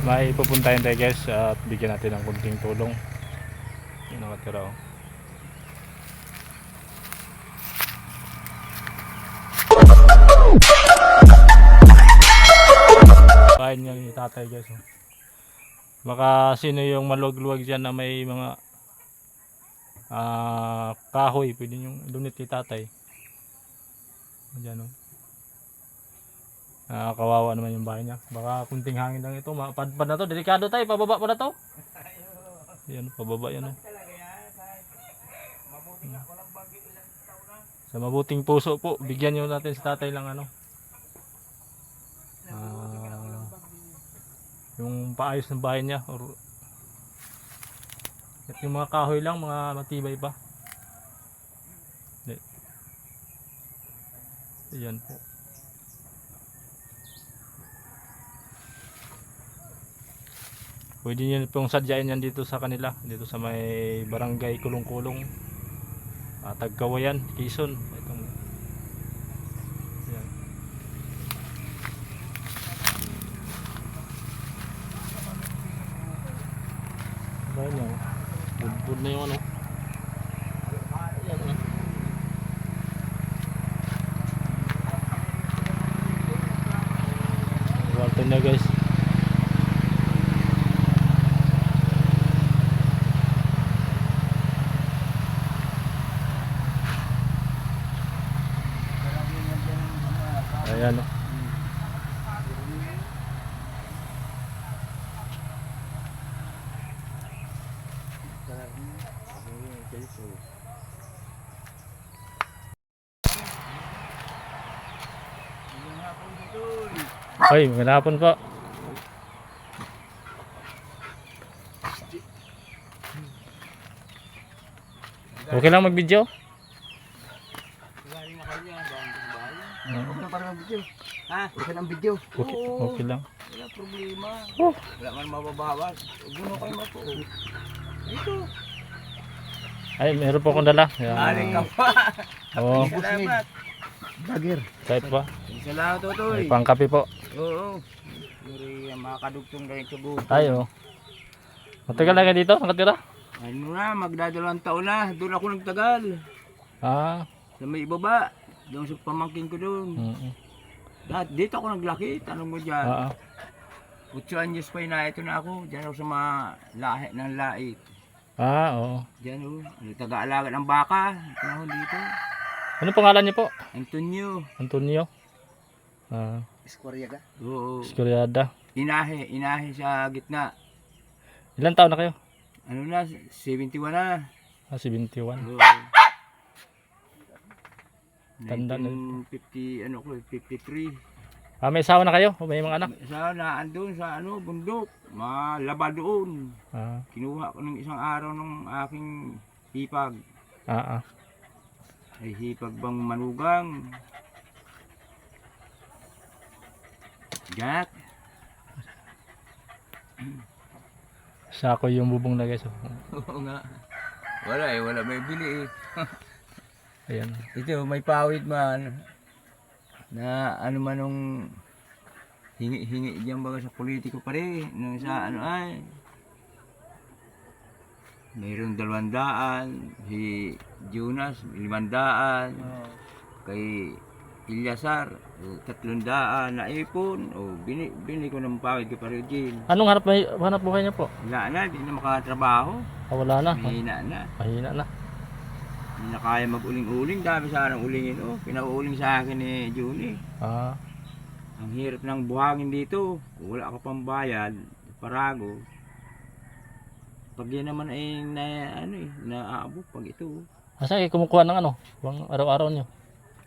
may pupuntahin tayo guys at bigyan natin ng kunting tulong yung nakatira oh. bahay niya ni tatay guys oh. baka sino yung maluwag-luwag dyan na may mga ah kahoy pwede yung lunit ni tatay Diyan oh. Ah, kawawa naman yung bahay niya. Baka kunting hangin lang ito. Mapadpad na to. Delikado tayo. Pababa pa na to. Yan, pababa yan. Oh. Sa mabuting puso po, bigyan nyo natin si tatay lang ano. Ah, yung paayos ng bahay niya. Or, at yung mga kahoy lang, mga matibay pa. Ayan po. Pwede nyo pong sadyain yan dito sa kanila. Dito sa may barangay Kulong-Kulong. Uh, Tagkawayan, Quezon. Itong, yan. Bayan nyo. Budbud na yung ano. Yan, ah. Kwarto niya guys. Ayan o. Ay, magandang hapon po. Okay lang mag-video? Huwag na parang video. Ha? Ka ng video. Okay, okay lang. Wala problema. Oh. Wala man mababawas. Guno kayo mo po. Ito. Ay, meron po akong dala. Aling ka Yan. pa. Oo, Salamat. Bagger. kahit pa. Salamat, Totoy. May pangkape po. Oo. Yuri, makakadugtong na yung tubo. Tayo. Matagal na ka dito? Nakatira? Ano na, magdadalawang taon na. Doon ako nagtagal. Ah. Sa may ibaba. Doon sa pamangkin ko doon. Mm Lahat, dito ako naglaki. Tanong mo dyan. ah. 8 anyos pa na ito na ako. Diyan ako sa mga lahi ng lait. Ah, oo. Diyan oh. Ano, taga-alaga ng baka. Panahon dito. Ano pangalan niyo po? Antonio. Antonio? Ah, Esquariaga. Oo. Escoriada. Inahe, inahe sa gitna. Ilan taon na kayo? Ano na, 71 na. Ah, 71. Oo. Tanda na. 1950, ano ko, eh, 53. Ah, may asawa na kayo? O may mga anak? Sa na andun sa ano, bundok. Malaba doon. Ah, Kinuha ko ng isang araw ng aking hipag. ah, ah. Ay hipag bang manugang. Jack. Sako yung bubong na guys. oh. Oo nga. Wala eh, wala may bili eh. Ayan. Ito, may pawid man. Na ano man nung hingi-hingi diyan baga sa politiko pa rin. Nung sa ano ay. Mayroong dalawandaan. Si Jonas, limandaan. Kay Ilyasar, tatlundaan na ipon. O, bini, bini ko ng pawid ko pa rin din. Anong hanap, hanap buhay niyo po? Wala na, di na makatrabaho. Ah, wala na. Mahina na. Mahina na. Hindi na kaya mag-uling-uling. Dami sana ng ulingin. Oh, pinauuling sa akin ni Junie. Ah, Ang hirap ng buhangin dito. Kung wala ka pang bayad, parago. Pag yan naman ay na, ano eh, naaabot pag ito. asa kayo kumukuha ng ano? Bang araw-araw niyo?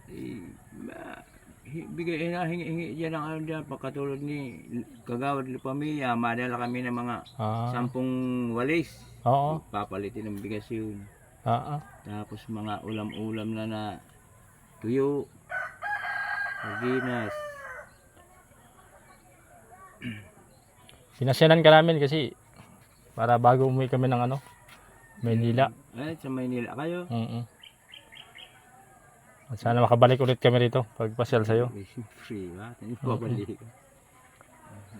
Eh, ma, bigay na hingi-hingi dyan ang ano dyan. Pagkatulad ni Kagawad Lupamilya, madala kami ng mga Ah, sampung walis. oo. Papalitin ng bigas yun. Ah, ah. Tapos mga ulam-ulam na na tuyo, sardinas. Sinasyanan ka namin kasi para bago umuwi kami ng ano, Maynila. Ay, sa Maynila kayo. Mm At sana makabalik ulit kami rito pagpasyal sa'yo. Eh, ha? Hindi babalik.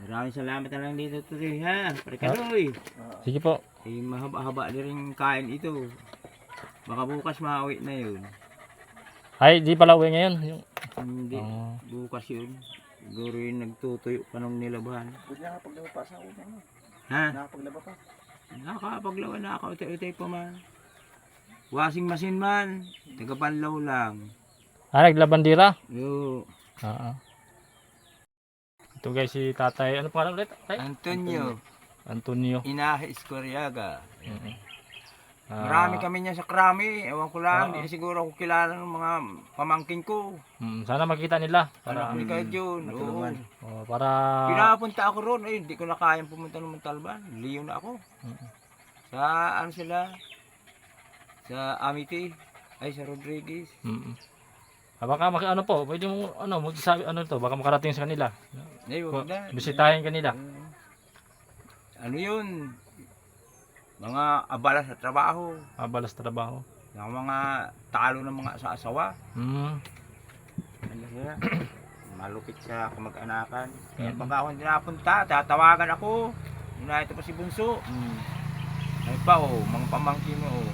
Maraming salamat na lang dito tuloy ha. Parikaloy. Sige po. Eh, mahaba-haba din rin kain ito. Baka bukas mauwi na yun. Ay, di pala uwi ngayon. Yung, Hindi. oh, Bukas yun. Siguro yung nagtutuyo pa nung nilabahan. Pwede nakapaglaba pa sa una. Ha? Nakapaglaba pa. Nakakapaglawa na ako. Utay-utay pa man. Washing machine man. Tagapanlaw lang. ah, naglabandira. Yo. Oo. Ito guys, si tatay. Ano pangalan ulit? Tay? Antonio. Antonio. Inahe Escoriaga. Mm-mm. Ah, Marami kami niya sa krami. Ewan ko lang. Oo. Hindi siguro ako kilala ng mga pamangkin ko. mm, sana makita nila. Anak Para, ni kahit yun. Oo. matulungan. oh, para Pinapunta ako ron. Ay, hindi ko na kayang pumunta ng Montalban. Liyo na ako. Mm. Sa ano sila? Sa Amity. Ay, sa Rodriguez. Mm. Ah, baka maki, ano po, pwede mo ano, magsabi ano to, baka makarating sa kanila. Ay, wag na. Bisitahin kanila. Mm. Ano yun? Mga abala sa trabaho. Ah, balas trabaho. Yung mga talo ng mga asawa. Mm. Ano sila? Malupit sa kamag-anakan. Kaya Mm. pag ako hindi napunta, tatawagan ako. Yun na ito pa si Bunso. Mm. Ay pa oh, mga pamangkin mo oh.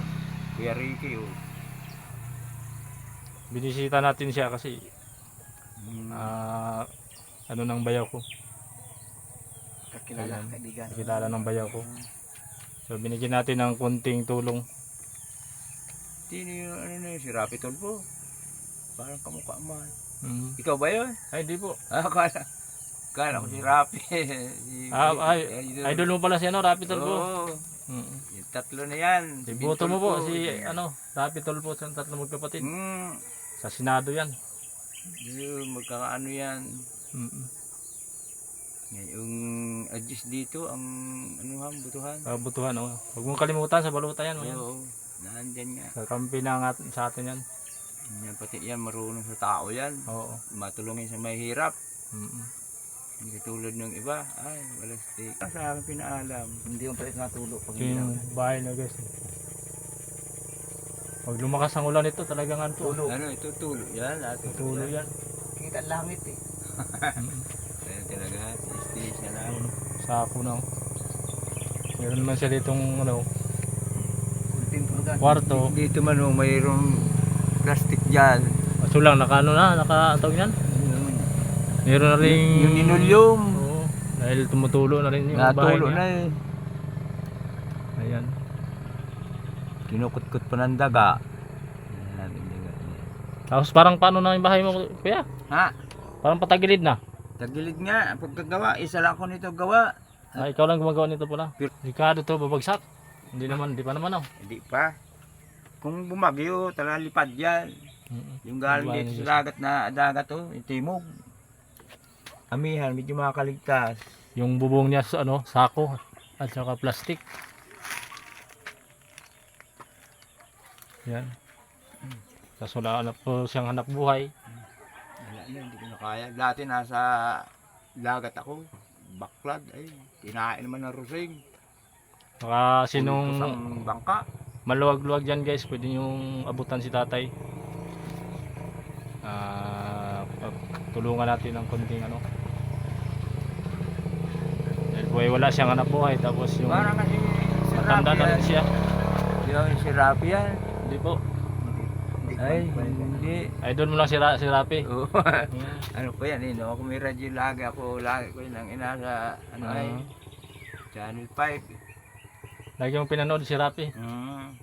Kuya Ricky oh. Binisita natin siya kasi Mm. ah, ano ng bayaw ko. Kakilala, Ayan. kaibigan. Kilala ng bayaw ko. So binigyan natin ng kunting tulong. Sino yung ano na yun, si Rapi Tolpo. Parang kamukha mo. Mm. Ikaw ba yun? Ay, di po. Ah, kala. Kala ko si Rapi. si, Ah, ay, idol. Mo pala si ano, Rapi Tulpo. Oo. Mm. Yung tatlo na yan. Si Boto mo po, si ano, Rapi Tulpo sa tatlo magkapatid. Hmm. Sa Senado yan. Yun, magkakaano yan. Mm. Yung adjust dito, ang ano ha, butuhan. Kabutuhan, oh. Huwag mong kalimutan sa baluta yan. Oh, yan. Oo. Nandyan nga. Sa kampi na nga sa atin yan. Yan, pati yan, marunong sa tao yan. Oo. Matulungin sa may hirap. Mm. Hindi katulad ng iba. Ay, wala stick. Ah, Sa akin pinaalam. Hindi yung pwede natulo pag yung bahay na guys. Pag lumakas ang ulan ito, talagang ano, tulo. Ano, ito tulo. Yan, lahat Tulo yan. Kita ang langit eh. Mm. Kaya talaga, stage na lang. Ayun, Sako na. Meron naman siya ditong ano, kwarto. Dito man, oh, mayroong plastic dyan. Aso lang, naka ano na, naka tawag yan. Meron na rin... Yung ninulyong. Oo. Dahil tumutulo na rin yung bahay niya. na eh. Ayan. Kinukutkot pa ng daga. Tapos parang paano na yung bahay mo, kuya? Ha? Parang patagilid na. Tagilid nga, pagkagawa, isa lang ako nito gawa. Ah, ikaw lang gumagawa nito pala. Ricardo to, babagsak. Hindi naman, hindi pa naman oh. Hindi pa. Kung bumagyo, talalipad yan. Mm-mm. Yung galing Bahay dito sa dagat na dagat to, yung timog. Amihan, medyo makakaligtas. Yung bubong niya sa ano, sako at saka plastic. Yan. Tapos wala na po siyang hanap buhay. Na, hindi ko na kaya. Dati nasa dagat ako. Baklad, ay, kinain naman ng rusing. Baka sinong Ang bangka. maluwag-luwag dyan guys, pwede yung abutan si tatay. Ah, pag- tulungan natin ng konting ano. Dahil buhay wala siyang hanap buhay tapos yung Parang kasi si matanda na rin siya. Yung si Rapi yan. Hindi po. Ay, hindi. Idol mo lang si, Ra si Rapi. Oo. Hmm. ano ko yan eh, no? Kung may radyo lagi ako, lagi ko yun ang ina sa, ano ay, Ah. Channel 5. Lagi mong pinanood si Rapi. Mm.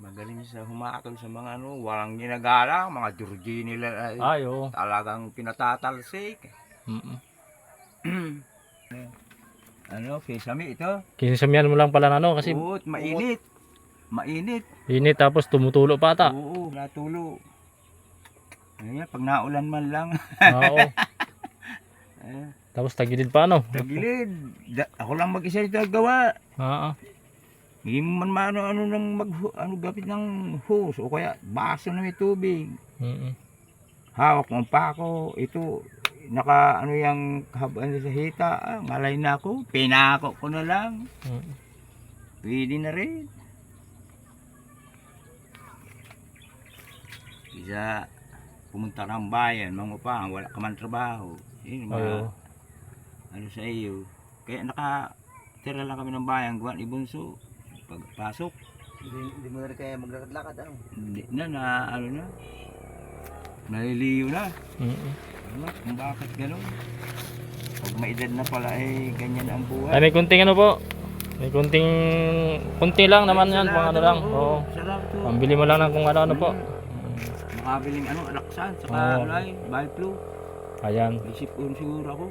Magaling sa humakol sa mga ano, walang ginagalang, mga durgi nila ay Ay, oo. talagang pinatatalsik. Mm-mm. Ano, kesame ito? Kinisamihan mo lang pala na ano kasi Oo, mainit. Mainit. init tapos tumutulo pa ata. Oo, natulo. Ayan, pag naulan man lang. Oo. eh, Tapos tagilid pa ano. tagilid. Da- ako lang mag-isa ito gawa. Oo. Hindi mo man maano ano nang mag ano gapit ng hose o kaya baso na may tubig. Mm-mm. Hawak mo pa ako. Ito naka ano yung kahabaan sa hita. Ah, malay na ako. Pinako ko na lang. Mm-mm. Pwede na rin. Isa pumunta ng bayan, mga upang, wala ka man trabaho. Yun, mga Oo. ano sa iyo. Kaya nakatira lang kami ng bayan, guwan ibunso. Pagpasok, Hindi, hindi mo na rin kaya maglakad-lakad ano. hindi na na ano na. Naliliyo na. Mm-mm. Ano, kung bakit gano'n? Pag may edad na pala eh, ganyan ang buhay. Ay, may kunting ano po. May kunting, kunti lang naman yan, pang ano lang. Oo. Pambili mo lang ng kung ano-ano po. Makabiling ano, alaksan, saka Oo. alay, biflu. Ayan. May sipon siguro ako.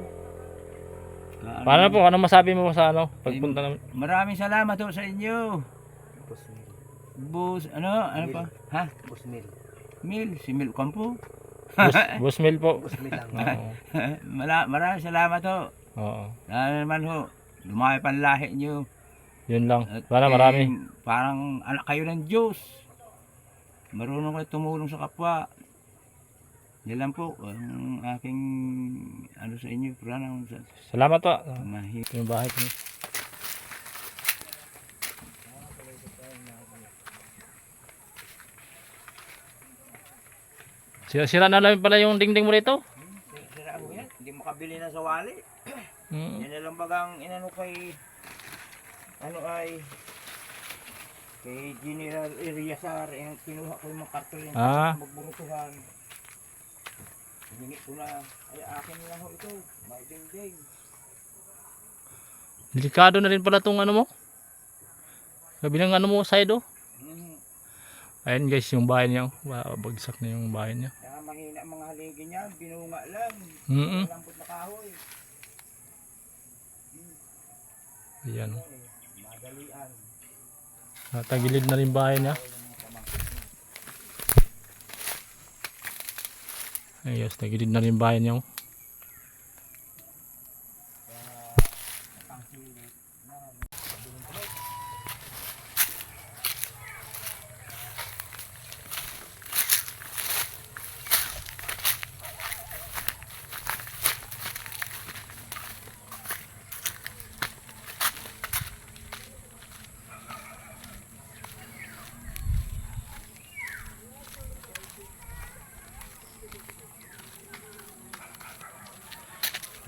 Saka ano, Paano po? Ano masabi mo sa ano? Pagpunta namin? Maraming salamat ho sa inyo. Boss Mil. Bus, ano, ano pa? Ha? Boss Mil. Mil, si Mil Campo. Bus, bus meal po. Boss Mil lang. Oo. Mala, maraming salamat ho. Oo. Lalo naman ho, lumaki pang lahi nyo. Yun lang. At, Sana eh, marami. Parang anak kayo ng Diyos. Marunong kayo tumulong sa kapwa. Yan lang po ang aking ano sa inyo, sa Salamat po. mahi. Ito yung bahay ko. Sira-sira na lang pala yung dingding mo rito. Sira mo yan, hindi makabili na sa wali. Mm. Yan na lang bagang inano kay ano ay kay General Iriasar yung kinuha ko yung mga karton yung Ah. magburutuhan. Hiningi ko na, ay akin na lang ho ito, may dingding. Delikado na rin pala tong ano mo. Kabilang ano mo side oh. Hmm. Ayan guys yung bahay niya. Bagsak na yung bahay niya. Kaya mahina mga haligi niya, binunga lang. Mm Malambot na kahoy. Ayan. Eh, Madalian. Natagilid na rin bahay niya. Ayos, tagilid na rin bahay niya. oh.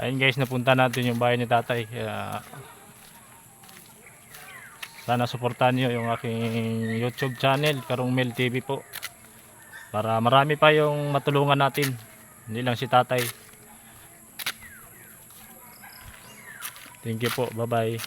Ayun guys, napunta natin yung bahay ni tatay. Kaya sana suportahan niyo yung aking YouTube channel, Karong Mel TV po. Para marami pa yung matulungan natin. Hindi lang si tatay. Thank you po. Bye-bye.